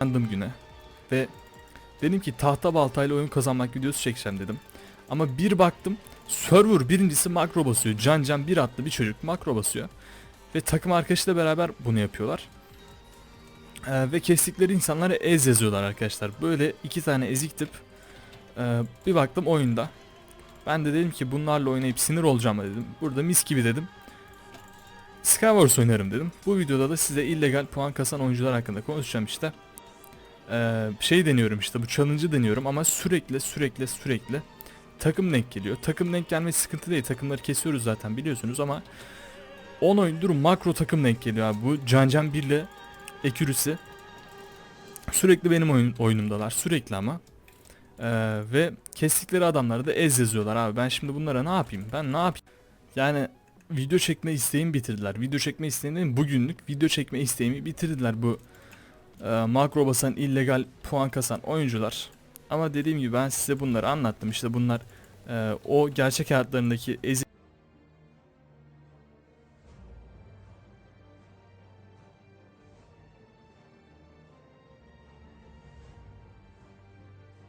Yandım güne. Ve dedim ki tahta baltayla oyun kazanmak videosu çekeceğim dedim. Ama bir baktım server birincisi makro basıyor. Can Can bir atlı bir çocuk makro basıyor. Ve takım arkadaşıyla beraber bunu yapıyorlar. Ee, ve kestikleri insanlara ez yazıyorlar arkadaşlar. Böyle iki tane ezik tip. Ee, bir baktım oyunda. Ben de dedim ki bunlarla oynayıp sinir olacağım dedim. Burada mis gibi dedim. Skywars oynarım dedim. Bu videoda da size illegal puan kasan oyuncular hakkında konuşacağım işte. Ee, şey deniyorum işte bu challenge'ı deniyorum ama sürekli sürekli sürekli takım denk geliyor. Takım denk gelmesi sıkıntı değil. Takımları kesiyoruz zaten biliyorsunuz ama 10 oyundur makro takım denk geliyor abi. Bu Can Can 1 ile Ekürüsü sürekli benim oyun, oyunumdalar. Sürekli ama. Ee, ve kestikleri adamlara da ez yazıyorlar abi. Ben şimdi bunlara ne yapayım? Ben ne yapayım? Yani video çekme isteğimi bitirdiler. Video çekme isteğimi bugünlük video çekme isteğimi bitirdiler bu e, makro basan illegal puan kasan oyuncular. Ama dediğim gibi ben size bunları anlattım. İşte bunlar e, o gerçek hayatlarındaki ezi